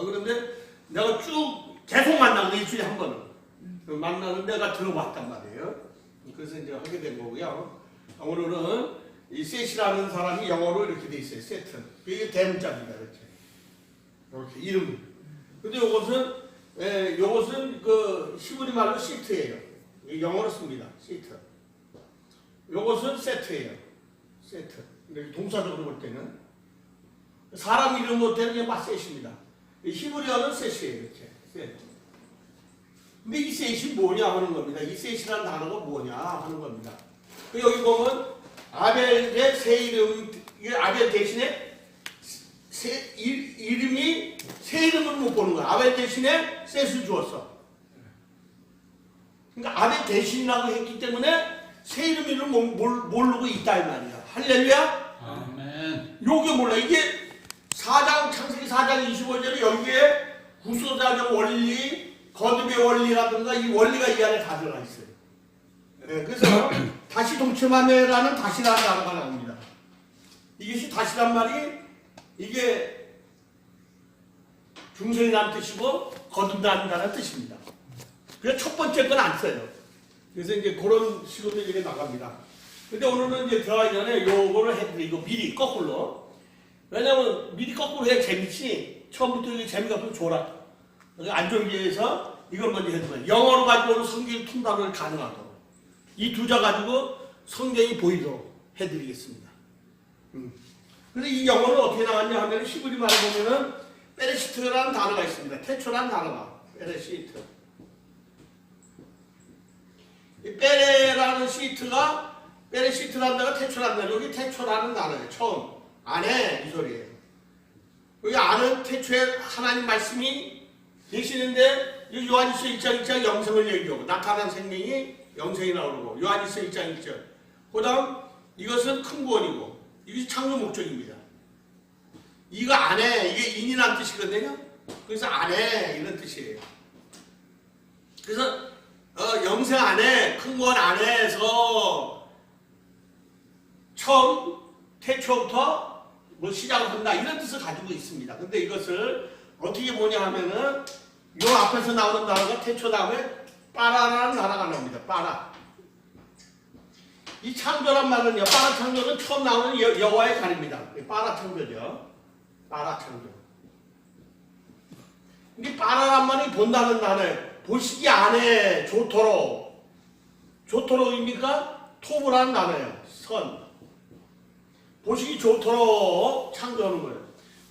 어, 그런데 내가 쭉 계속 만나는 일주일에 한 번은. 그 만나는 내가 들어봤단 말이에요. 그래서 이제 하게 된 거고요. 오늘은 이 셋이라는 사람이 영어로 이렇게 돼 있어요. 세트. 이게 대문자입니다. 이렇게. 이렇게 이름. 근데 이것은 예, 요것은 그 히브리 말로 시트예요. 이 영어로 씁니다. 시트. 요것은 세트예요. 세트. 동사적으로 볼 때는 사람 이름 볼 때는 그냥 마셋입니다. 이 히브리어는 셋이에요. 이렇게. 셋. 근데 이 셋이 뭐냐 하는 겁니다. 이 셋이라는 단어가 뭐냐 하는 겁니다. 그 여기 보면 아벨의 새 이름, 아벨 대신에 새, 이, 이름이 새 이름을 못 보는 거야. 아벨 대신에 셋을 주었어. 그러니까 아벨 대신이라고 했기 때문에 새 이름을 모르고 있다 이 말이야. 할렐루야? 아멘. 요게 몰라. 이게 4장, 창세기 4장 25절에 여기에 구소자적 원리, 거듭의 원리라든가 이 원리가 이 안에 다 들어가 있어요. 예, 그래서 다시 동침하며라는 다시라는 단어가 나옵니다. 이것이 다시란 말이 이게 중생이라는 뜻이고 거듭난다는 뜻입니다. 그래서 첫 번째 건 안 써요. 그래서 이제 그런 식으로 이게 나갑니다. 근데 오늘은 이제 들어가기 전에 요거를 해드리고 미리 거꾸로. 왜냐면 미리 거꾸로 해야 재밌지. 처음부터 이게 재미가 없으면 줘라. 안 좋은 위해서 이걸 먼저 해두면 영어로 가지고는 성경 통달을 가능하도록 이 두 자 가지고 성경이 보이도록 해드리겠습니다. 음. 그래서 이 영어는 어떻게 나왔냐 하면 히브리 말을 보면은 페레시트라는 단어가 있습니다. 태초라는 단어가 페레시트. 이 페레라는 시트가 페레시트라는 단어가 태초라는 단어. 여기 태초라는 단어예요. 처음 안에 이 소리예요. 여기 안은 태초에 하나님 말씀이 계시는데 이 요한일서 1장 1장 영생을 얘기하고 나타난 생명이 영생이 나오고 요한일서 1장 1절. 그 다음 이것은 큰 구원이고 이것이 창조 목적입니다. 이거 안에 이게 인이란 뜻이거든요. 그래서 안에 이런 뜻이에요. 그래서 어, 영생 안에 큰 구원 안에서 처음 태초부터 뭐 시작을 한다 이런 뜻을 가지고 있습니다 근데 이것을 어떻게 보냐 하면은 요 앞에서 나오는 단어가 태초 다음에 빠라라는 단어가 나옵니다. 빠라. 이 창조란 말은요. 빠라 창조는 처음 나오는 여, 여호와의 가립니다. 빠라 창조죠. 빠라 창조. 근데 빠라란 말이 본다는 단어 보시기 안에 좋도록 좋도록입니까? 토부라는 단어예요. 선. 보시기 좋도록 창조하는 거예요.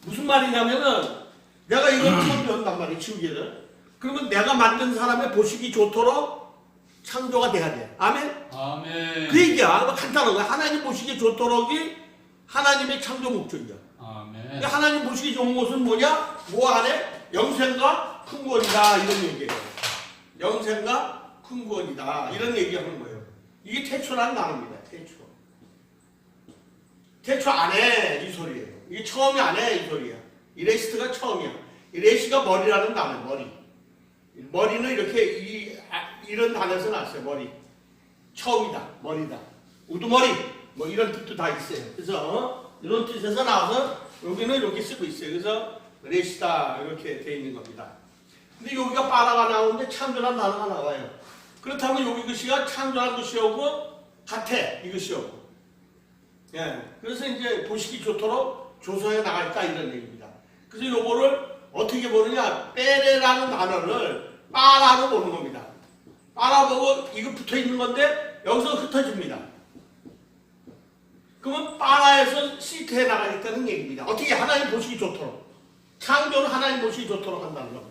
무슨 말이냐면은 내가 이걸 창조한단 말이에요, 지우개를. 그러면 내가 만든 사람의 보시기 좋도록 창조가 돼야 돼. 아멘? 아멘. 그 얘기야. 뭐 간단한 거야. 하나님 보시기 좋도록이 하나님의 창조 목적이야. 아멘. 근데 하나님 보시기 좋은 것은 뭐냐? 뭐 안에? 영생과 큰 구원이다. 이런 얘기예요. 영생과 큰 구원이다. 이런 얘기하는 거예요. 이게 태초라는 단어입니다. 태초. 태초 안에 이 소리예요. 이게 처음이 안에 이 소리야. 이 레시트가 처음이야. 이 레시가 머리라는 단어, 머리. 머리는 이렇게 이, 아, 이런 단어에서 났어요, 머리. 처음이다, 머리다. 우두머리, 뭐 이런 뜻도 다 있어요. 그래서 어? 이런 뜻에서 나와서 여기는 이렇게 쓰고 있어요. 그래서 레시다 이렇게 돼 있는 겁니다. 근데 여기가 빠라가 나오는데 창조란 단어가 나와요. 그렇다면 여기 글씨가 것이 오고 같아 이것이 오고. 예. 그래서 이제 보시기 좋도록 조서에 나갈까 이런 얘기입니다. 그래서 요거를 어떻게 보느냐 빼레라는 단어를 빠라로 보는 겁니다. 빠라 보고 이거 붙어 있는 건데 여기서 흩어집니다. 그러면 빠라에서 시트에 나가겠다는 얘기입니다. 어떻게 하나님 보시기 좋도록 창조는 하나님 보시기 좋도록 한다는 겁니다.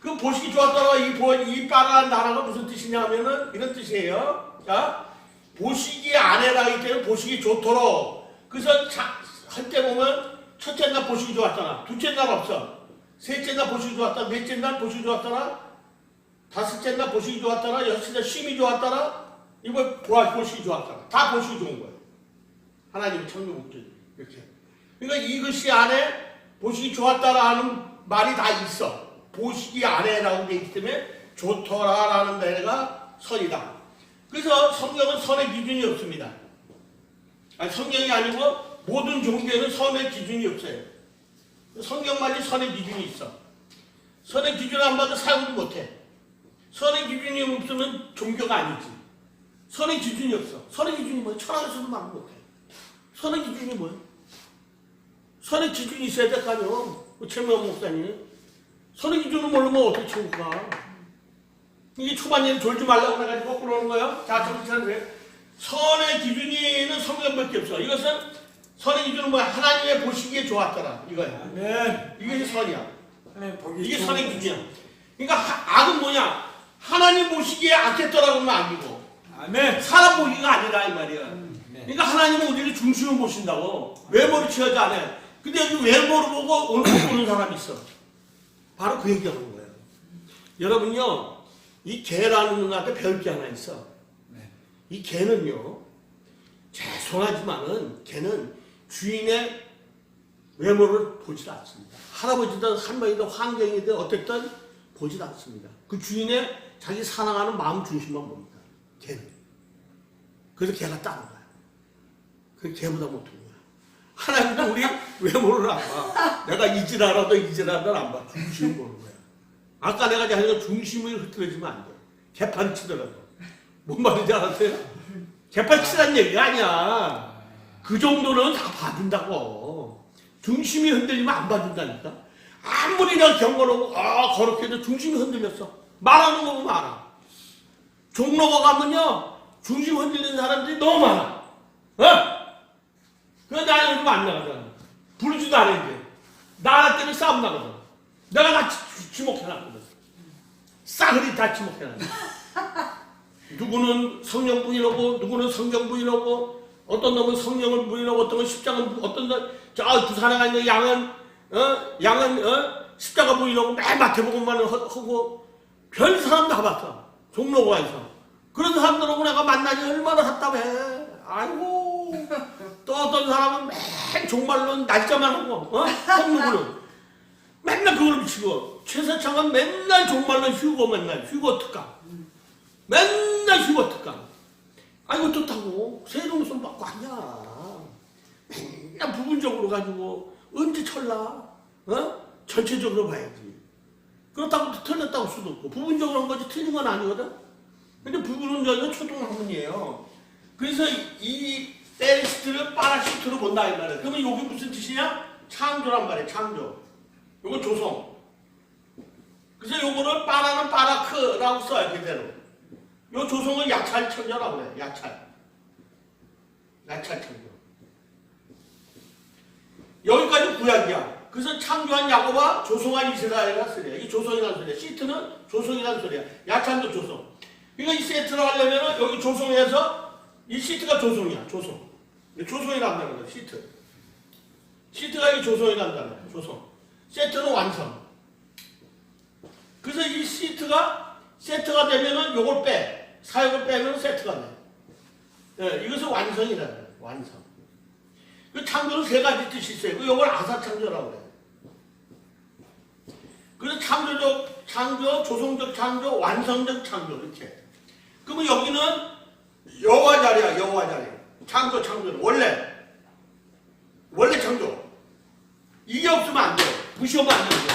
그 보시기 좋았다가 이, 보- 이 빠라는 단어가 무슨 뜻이냐면은 이런 뜻이에요. 자, 보시기 안에라기 때문에 보시기 좋도록. 그래서 할 때 보면 첫째 날 보시기 좋았잖아. 둘째 날 없어. 셋째 날 보시기 좋았다. 넷째 날 보시기 좋았잖아. 다섯째 날 보시기 좋았잖아. 여섯째 날 좋았잖아. 이거 보아 보시기 좋았잖아. 다 보시기 좋은 거예요. 하나님의 창조 목적이 이렇게. 그러니까 이것이 안에 보시기 좋았다라는 말이 다 있어. 보시기 안에라고 돼 있기 때문에 좋더라라는 데가 선이다. 그래서 성경은 선의 기준이 없습니다. 아니, 성경이 아니고 모든 종교는 선의 기준이 없어요. 성경만이 선의 기준이 있어. 선의 기준을 안 받아 사용도 못해. 선의 기준이 없으면 종교가 아니지. 선의 기준이 없어. 선의 기준이 뭐야? 철학에서도 말 못해. 선의 기준이 뭐야? 선의 기준이 있어야 될 거 아니야. 최명 목사님. 선의 기준을 모르면 어떻게 치고 가? 이게 초반에는 졸지 말라고 그래가지고 그러는 거예요. 자, 정치는 왜? 선의 기준이는 성경밖에 없어. 이것은 선의 기준은 뭐야? 하나님의 보시기에 좋았더라. 이거야. 아멘. 이게 선이야. 하나님 보기 이게 선의. 기준이야. 그러니까 하- 악은 뭐냐? 하나님 보시기에 악했더라고 하면 악이고 아멘. 사람 보기가 아니라 이 말이야. 네. 그러니까 하나님은 우리를 중심을 보신다고 외모를 취하지 않아요. 근데 여기 외모를 보고 얼굴 보는 사람이 있어. 바로 그 얘기하는 거예요. 여러분요, 이 개라는 누나한테 배울 게 하나 있어. 네. 이 개는요, 죄송하지만은 개는 주인의 외모를 보질 않습니다. 할아버지든 할머니든 환경이든 어쨌든 보질 않습니다. 그 주인의 자기 사랑하는 마음 중심만 봅니다. 개는. 그래서 개가 따는 거야. 그 개보다 못한 거야. 하나님도 우리 외모를 안 봐. 내가 이질하라도 이질하라도 안 봐. 중심을 보는 거야. 아까 내가 하니까 중심을 흐트러지면 안 돼. 개판 치더라도. 뭔 말인지 알았어요? 개판 치라는 얘기가 아니야. 그 정도는 다 봐준다고. 중심이 흔들리면 안 봐준다니까. 아무리 내가 경건하고, 아, 거룩해도 중심이 흔들렸어. 말하는 거 보면 알아. 종로가 가면요, 중심 흔들리는 사람들이 너무 많아. 어? 그래서 나 요즘 안 나가잖아. 부르지도 않았는데. 나갈 때는 싸움 나거든. 내가 다 지- 지목해놨거든. 싸그리 다 지목해놨어. 누구는 성령 부인하고, 누구는 성경 부인하고, 어떤 놈은 성령을 부인하고, 어떤 건 십자가, 부- 어떤 놈, 저 부산에 가 있는 양은, 어? 양은, 어? 십자가 부인하고, 맨 마태복음만 허- 하고, 별 사람 다 봤어. 종로가에서. 그런 사람들하고 내가 만나니 얼마나 답답해. 아이고. 또 어떤 사람은 맨 종말로 날짜만 하고, 어? 성누구는. 맨날 그걸 미치고. 최세창은 맨날 종말로 휴고 맨날, 휴고 특강. 맨날 휴고 특강. 아이고, 좋다고. 세종선 받고 하냐. 맨날 부분적으로 가지고, 언제 철나? 어? 전체적으로 봐야지. 그렇다고 틀렸다고 할 수도 없고, 부분적으로 한 거지 틀린 건 아니거든? 근데 부분은 저희가 초등 학문이에요. 그래서 이 테리스트를 파라시트로 본다 이 말이에요. 그러면 여기 무슨 뜻이냐? 창조란 말이에요. 창조. 요건 조성. 그래서 요거를 파라는 파라크라고 써요. 그대로. 요 조성을 약찰 천녀라고 그래요. 약찰. 약찰 천녀. 여기까지 구약이야. 그래서 창조한 야곱과 조성한 이스라엘이라는 소리야. 이 조성이라는 소리야. 시트는 조성이라는 소리야. 약찬도 조성. 그러니까 이 세트를 하려면 여기 조성해서 이 시트가 조성이야. 조성. 이 조성이란다는 거야. 시트. 시트가 이 조성이란다는 거야. 조성. 세트는 완성. 그래서 이 시트가 세트가 되면은 요걸 빼. 사역을 빼면 세트가 돼. 예, 이것은 완성이라는 거야. 완성. 그 창조는 세 가지 뜻이 있어요. 그 요걸 아사창조라고 그래요. 그래서 창조적 창조, 조성적 창조, 완성적 창조 이렇게. 그러면 여기는 여호와 자리야, 여호와 자리. 창조, 원래 원래 창조. 이게 없으면 돼.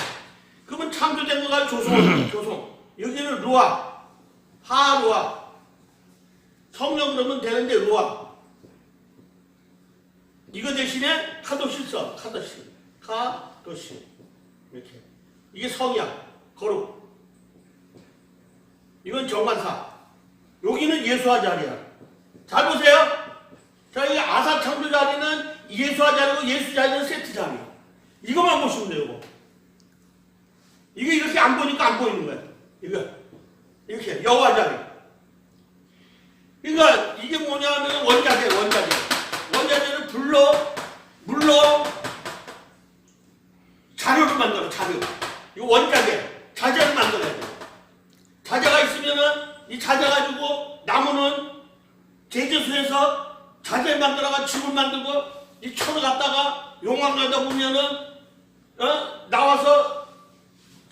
그러면 창조된 거가 조성, 조성. 여기는 루아, 하루아. 성령 그러면 되는데 루아. 이거 대신에 카도시 써. 카도시. 카도시. 이렇게. 이게 성이야. 거룩. 이건 정관사. 여기는 예수와 자리야. 잘 보세요. 자, 이 아사 창조 자리는 예수와 자리고 예수 자리는 세트 자리야. 이거만 보시면 돼요, 이거. 이게 이렇게 안 보니까 안 보이는 거야. 이거. 이렇게. 여호와 자리. 그러니까 이게 뭐냐면 원자재, 원자재. 원자재를 불러, 물로 자료를 만들어, 자료. 이거 원자재, 자재를 만들어야 돼. 자재가 있으면은 이 자재 가지고 나무는 제재소에서 자재 만들어가 집을 만들고 이 철을 갖다가 용암 가다 보면은 어? 나와서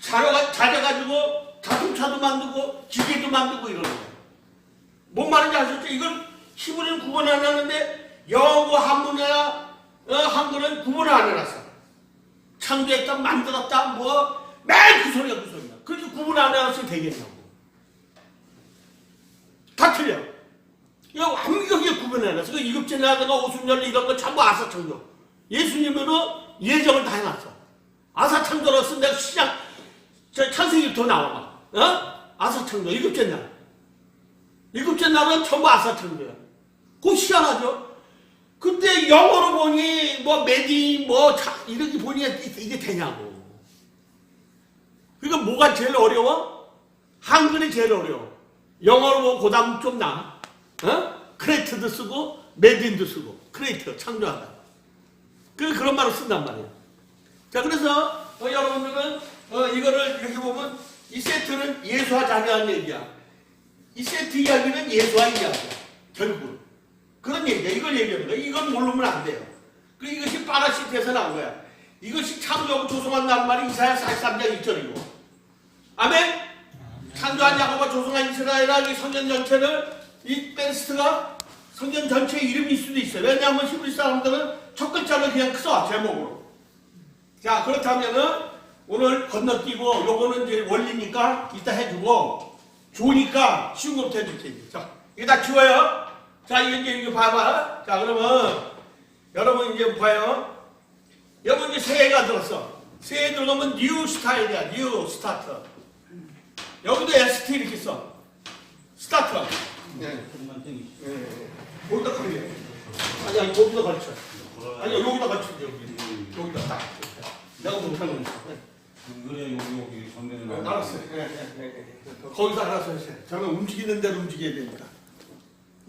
자료가 자재 가지고 자동차도 만들고 기계도 만들고 이러는 거예요. 뭔 말인지 아셨죠? 이걸 히브리는 구분 안 하는데 영어 한문이나 어, 한글은 구분을 안 해놨어. 창조했다, 만들었다, 뭐 매일 그 소리가 그 소리야. 그래서 구분 안 해서 되겠냐고. 다 틀려. 이거 완벽하게 구분해놨어. 그 이급제나든가 오순절 이런 거 전부 아사창조. 예수님은 예정을 다 해놨어. 아사 창조로서 내가 시작, 저 창세기부터 나와. 어? 아사 창조, 이급제날. 이급제날은 전부 아사 창조야. 그거 희한하죠? 근데 영어로 보니 뭐 메디 뭐 자, 이렇게 보니 이게 되냐고. 그러니까 뭐가 제일 어려워? 한글이 제일 어려워. 영어로 보면 고담 좀 나. 어? 크레이트도 쓰고 메딘도 쓰고 크레이트 창조하다. 그 그런 말을 쓴단 말이에요. 자 그래서 어, 여러분들은 어, 이거를 이렇게 보면 이 세트는 예수와 자녀한 얘기야. 이 세트 이야기는 예수와 이야기야. 결국은. 그런 얘기야. 이걸 얘기하는 거야. 이건 모르면 안 돼요. 그 이것이 파라시트에서 나온 거야. 이것이 창조하고 조성한다는 말이 이사야 43장 1절이고. 아멘? 창조한 야곱과 조성한 이스라엘과 이 성전 전체를 이 벤스트가 성전 전체 이름일 수도 있어요. 왜냐하면 히브리 사람들은 첫 글자를 그냥 써 제목으로. 자 그렇다면은 오늘 건너뛰고 요거는 이제 원리니까 이따 해주고 좋으니까 쉬운 것부터 해줄게. 자 이거 다 지워요. 자 이게 이제 이거 봐봐. 자 그러면 여러분 이제 봐요. 여러분 이제 새해가 들었어. 새해 들어가면 뉴 스타일이야. 뉴 스타트. 여기도 ST 이렇게 써. 스타트. 네. 여기다 가려. 아니 아니 여기다 가르쳐. 아니 여기다 가르쳐 여기. 여기다 딱. 내가 못하는 거. 그래 여기 여기 전대는 네, 알았어요. 예, 예, 예, 예. 거기서 알아서 하세요. 저는 움직이는 대로 움직여야 되니까.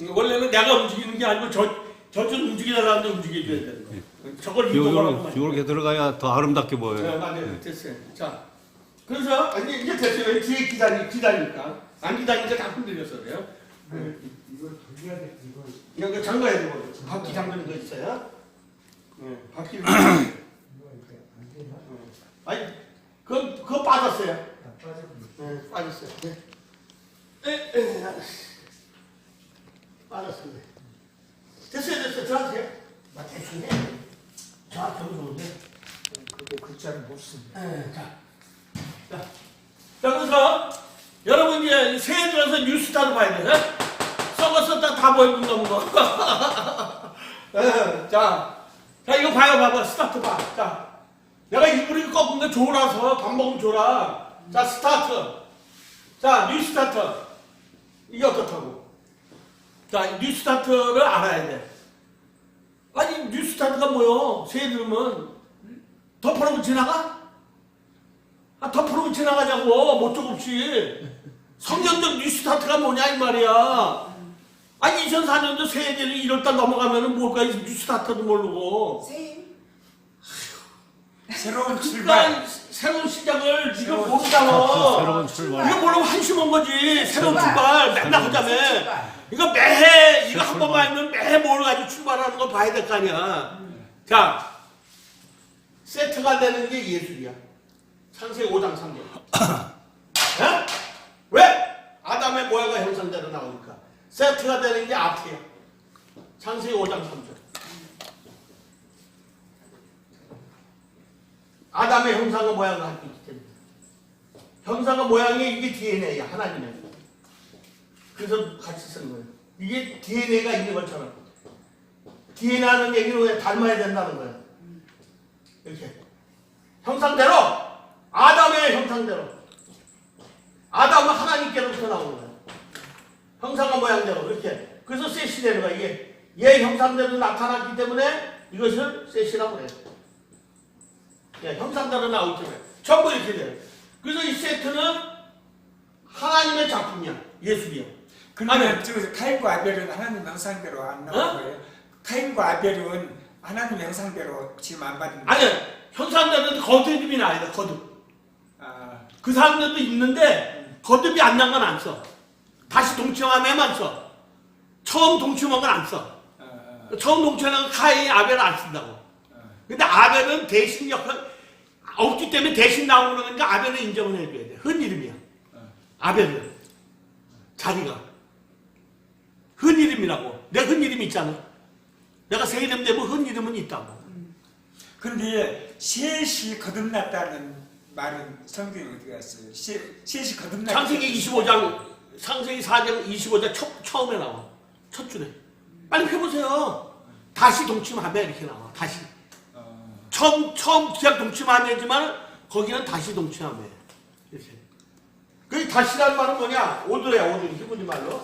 음, 원래는 내가 움직이는 게 아니고 저 저쪽 움직이려는데 움직여줘야 되는 거. 저걸 이동하라고. 요렇게, 요렇게 들어가야 더 아름답게 네, 보여요. 맞아요. 됐어요. 자, 그래서 아, 이제 이제 됐어요. 뒤에 기다리 기다리니까 안 기다리니까 다 흔들려서 그래요. 네. 이걸 돌려야 돼 이걸 이거 잠가야 되고 바퀴 잠그는 거 있어요. 네, 바퀴. 이거 이렇게 안 되나? 아니, 그거 그거 빠졌어요. 다 빠져버려. 네, 빠졌어요. 네. 에, 에, 알았어. 빠졌습니다. 됐어요, 됐어요. 들어가세요. 막 대충 해. 저한테 좋은데. 그게 글자를 못 씁니다. 네, 자. 자. 자, 그래서 여러분 이제 새해 들어서 뉴스타도 봐야 돼. 네? 썩었었다 다 보이는 거. 네, 자, 자 이거 봐요, 봐봐. 스타트 봐. 자, 내가 이거 꺾은 게 좋아서 밥 먹으면 좋아. 자, 스타트. 자, 뉴스타트. 이게 어떻다고? 자, 뉴스타트를 알아야 돼. 아니, 뉴스타트가 뭐요? 새해 들으면 덮어놓고 지나가? 아, 덮어놓고 지나가냐고, 못적 없이. 성년적 뉴스타트가 뭐냐, 이 말이야. 아니, 2004년도 새해들이 1월달 넘어가면은 뭘까, 이 뉴스타트도 모르고. 새로운 출발. 그러니까 새로운 시작을 지금 모르잖아. 새로운 출발. 이거 모르면 한심 온 거지. 새로운 출발. 출발. 맨날 하자며. 이거 매해, 이거 한 번만 하면 매해 뭘 가지고 출발하는 거 봐야 될 거 아니야. 자, 세트가 되는 게 예술이야. 창세기 5장 3절. 어? 왜? 아담의 모양과 형상대로 나오니까. 세트가 되는 게 아트야. 창세기 5장 3절. 아담의 형상과 모양과 함께 있기 때문에. 형상과 모양이 이게 DNA야, 하나님의. 그래서 같이 쓴 거예요. 이게 DNA가 있는 것처럼. DNA는 얘기는 왜 닮아야 된다는 거야. 이렇게. 형상대로, 아담의 형상대로. 아담은 하나님께로부터 나오는 거야. 형상과 모양대로, 이렇게. 그래서 셋이 되는 거야, 이게. 얘 형상대로 나타났기 때문에 이것을 셋이라고 그래요. 예, 형상대로 나오기 때문에. 전부 이렇게 돼요. 그래서 이 세트는 하나님의 작품이야. 예술이야. 그러면 저 카인과 아벨은 하나님 형상대로 안 나온 어? 거예요? 카인과 아벨은 하나님 형상대로 지금 안 받은 거예요? 아니, 형상대는 거듭이 돼, 거듭. 아, 그 사람들도 있는데, 거듭이 안 난 건 안 써. 다시 동침함에만 써. 처음 동침한 건 안 써. 처음 동침한 카인, 아벨은 안 쓴다고. 근데 아벨은 대신 역할, 없기 때문에 대신 나오는 거니까 아벨은 인정을 해줘야 돼. 흔 이름이야. 아벨은. 자기가. 흔 이름이라고. 내 흔 이름이 있잖아. 내가 새 이름 되면 흔 이름은 있다고. 근데 셋이 거듭났다는 말은 성경이 어디 갔어요? 시, 셋이 거듭나. 창세기 25장, 창세기 4장 25장 첫, 처음에 나와. 첫 줄에. 빨리 펴보세요. 다시 동침하며 이렇게 나와. 다시. 어, 처음, 처음 기약 동침하며지만 거기는 다시 동침하며. 이렇게. 그 다시라는 말은 뭐냐? 오드래요, 오드. 히브리 말로.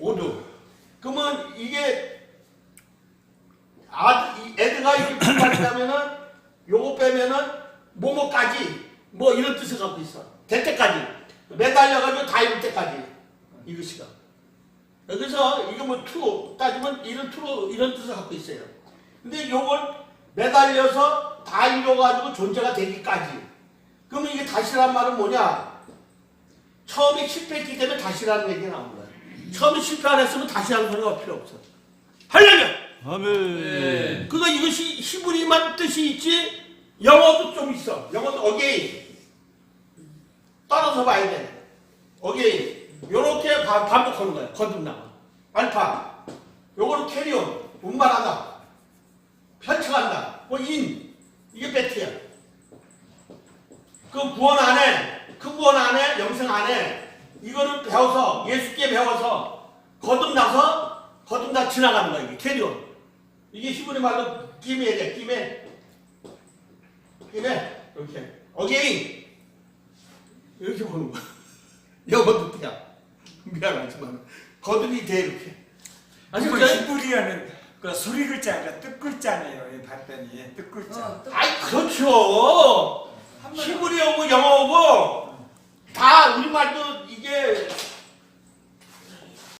오드. 그러면 이게 아, 이 애드가 이렇게 분발하면은 요거 빼면은 뭐뭐까지 뭐 이런 뜻을 갖고 있어. 될 때까지 매달려가지고 다 이룰 때까지 이것이가. 그래서 이거 뭐 투로 따지면 이런 투로 이런 뜻을 갖고 있어요. 근데 요걸 매달려서 다 이뤄가지고 존재가 되기까지. 그러면 이게 다시란 말은 뭐냐? 처음에 실패했기 때문에 다시라는 얘기가 나온 거야. 처음에 실패 안 했으면 다시라는 소리가 필요 없어. 할렐루야! 아멘. 그러니까 이것이 히브리만 뜻이 있지 영어도 좀 있어. 영어도 어게인. 따라서 봐야 돼. 어게인. 요렇게 바- 반복하는 거야. 거듭나가. 알파. 요거는 캐리온. 운반하다. 편측한다. 뭐 인. 이게 배트야. 그 구원 안에, 그 구원 안에, 영생 안에 이거를 배워서 예수께 배워서 거듭나서 거듭나 지나가는 거야. 이게 캐리온. 이게 히브리 말로 김에 돼, 김에. 김에. 이렇게. 어게인. 이렇게 보는 거야. 영어도 그냥. 미안하지만. 거듭이 돼, 이렇게. 그리고 아시겠어요? 히브리어는 그 소리 글자 아니라 뜻 글자네요. 예, 봤더니 뜻 글자. 어, 또 아이, 그렇죠. 히브리어고 영어고 다 우리말도 이게